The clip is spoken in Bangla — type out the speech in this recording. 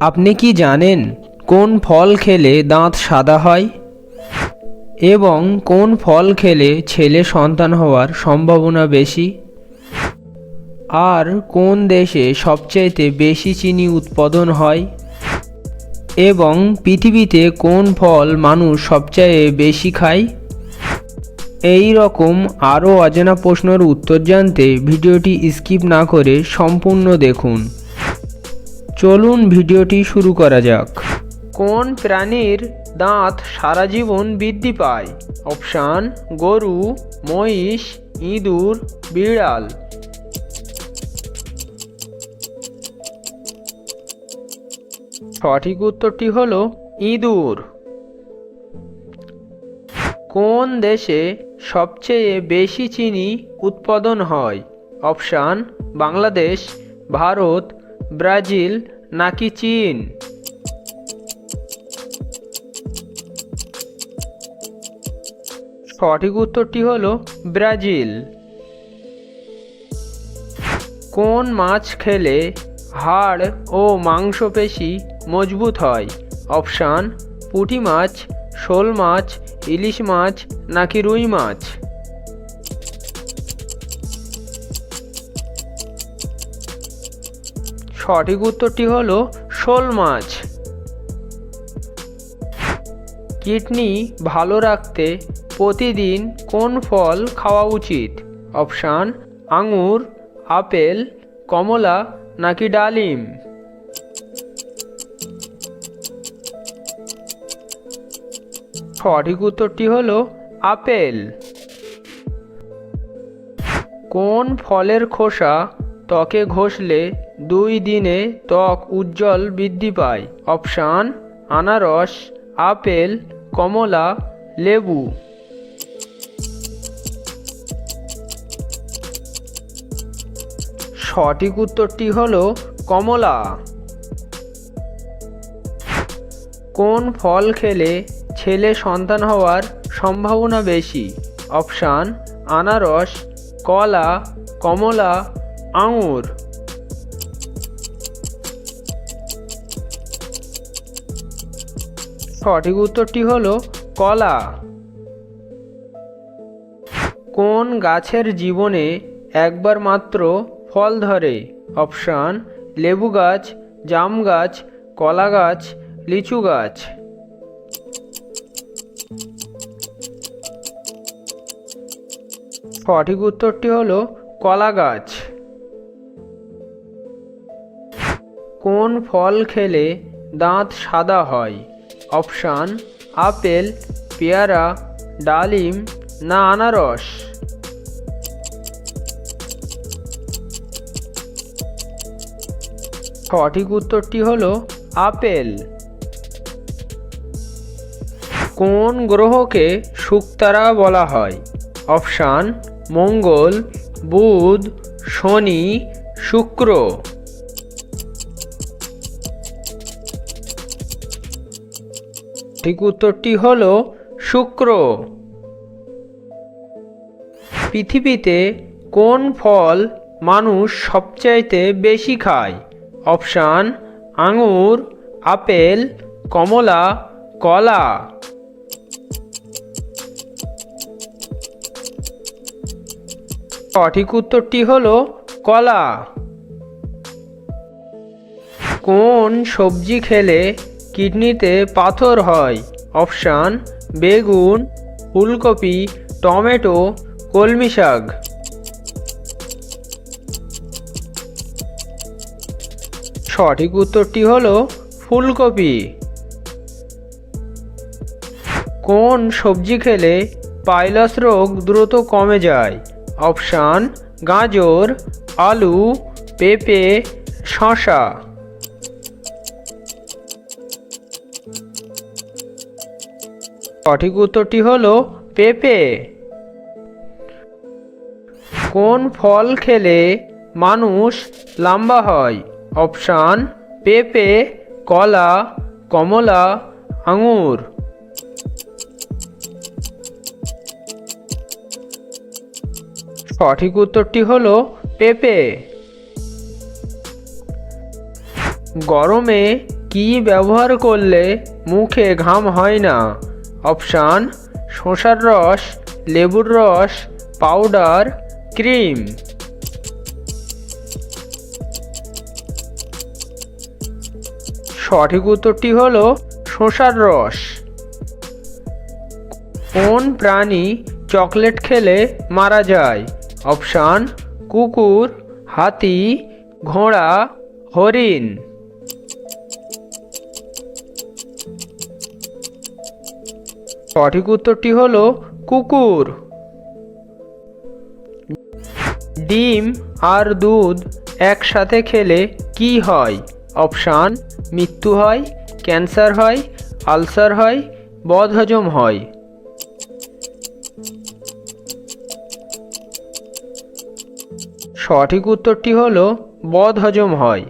আপনি কি জানেন কোন ফল খেলে দাঁত সাদা হয়? এবং কোন ফল খেলে ছেলে সন্তান হওয়ার সম্ভাবনা বেশি? আর কোন দেশে সবচাইতে বেশি চিনি উৎপাদন হয়? এবং পৃথিবীতে কোন ফল মানুষ সবচেয়ে বেশি খায়? এই রকম আরও অজানা প্রশ্নের উত্তর জানতে ভিডিওটি স্কিপ না করে সম্পূর্ণ দেখুন। চলুন ভিডিওটি শুরু করা যাক। কোন প্রাণীর দাঁত সারা জীবন বৃদ্ধি পায়? অপশান, গরু, মহিষ, ইঁদুর, বিড়াল। সঠিক উত্তরটি হলো ইঁদুর। কোন দেশে সবচেয়ে বেশি চিনি উৎপাদন হয়? অপশান, বাংলাদেশ, ভারত ব্রাজিল নাকি চীন? সঠিক উত্তরটি হলো ব্রাজিল। কোন মাছ খেলে হাড় ও মাংসপেশি মজবুত হয়? অপশান, পুঁটি মাছ, শোল মাছ, ইলিশ মাছ নাকি রুই মাছ? সঠিক উত্তরটি হলো শোল মাছ। কিডনি ভালো রাখতে প্রতিদিন কোন ফল খাওয়া উচিত? অপশান, আঙুর, আপেল, কমলা নাকি ডালিম? সঠিক উত্তরটি হলো আপেল। কোন ফলের খোসা ত্বকে ঘষলে দুই দিনে ত্বক উজ্জ্বল বৃদ্ধি পায়। অপশান, আনারস, আপেল, কমলা, লেবু। সঠিক উত্তরটি হল কমলা। কোন ফল খেলে ছেলে সন্তান হওয়ার সম্ভাবনা বেশি? অপশান, আনারস, কলা, কমলা, আঙুর। সঠিক উত্তরটি হলো কলা। কোন গাছের জীবনে একবার মাত্র ফল ধরে? অপশান, লেবু গাছ, জাম গাছ, কলা গাছ, লিচু গাছ। সঠিক উত্তরটি হলো কলা গাছ। কোন ফল খেলে দাঁত সাদা হয়? অপশান, আপেল, পেয়ারা, ডালিম না আনারস? সঠিক উত্তরটি হলো আপেল। কোন গ্রহকে শুক্তারা বলা হয়? অপশান, মঙ্গল, বুধ, শনি, শুক্র। ঠিক উত্তরটি হল শুক্র। পৃথিবীতে কোন ফল মানুষ সবচাইতে বেশি খায়? অপশান, আঙুর, আপেল, কমলা, কলা। সঠিক উত্তরটি হলো কলা। কোন সবজি খেলে কিডনিতে পাথর হয়। অপশান, বেগুন, ফুলকপি, টমেটো, কলমি শাক। সঠিক উত্তরটি হলো ফুলকপি। কোন সবজি খেলে পাইলস রোগ দ্রুত কমে যায়? অপশান, গাজর, আলু, পেঁপে শশা সঠিক উত্তরটি হলো পেঁপে। কোন ফল খেলে মানুষ লম্বা হয়? অপশান, পেঁপে, কলা, কমলা, আঙুর। সঠিক উত্তরটি হলো পেঁপে। গরমে কি ব্যবহার করলে মুখে ঘাম হয় না? অপশান শসার রস, লেবুর রস, পাউডার, ক্রিম। সঠিক উত্তরটি হলো শসার রস। কোন প্রাণী চকলেট খেলে মারা যায়? অপশান, কুকুর, হাতি, ঘোড়া, হরিণ। সঠিক উত্তরটি হলো কুকুর। ডিম আর দুধ একসাথে খেলে কি হয়? অপশান, মৃত্যু হয়, ক্যান্সার হয়, আলসার হয়, বদহজম হয়। সঠিক উত্তরটি হলো বদহজম হয়।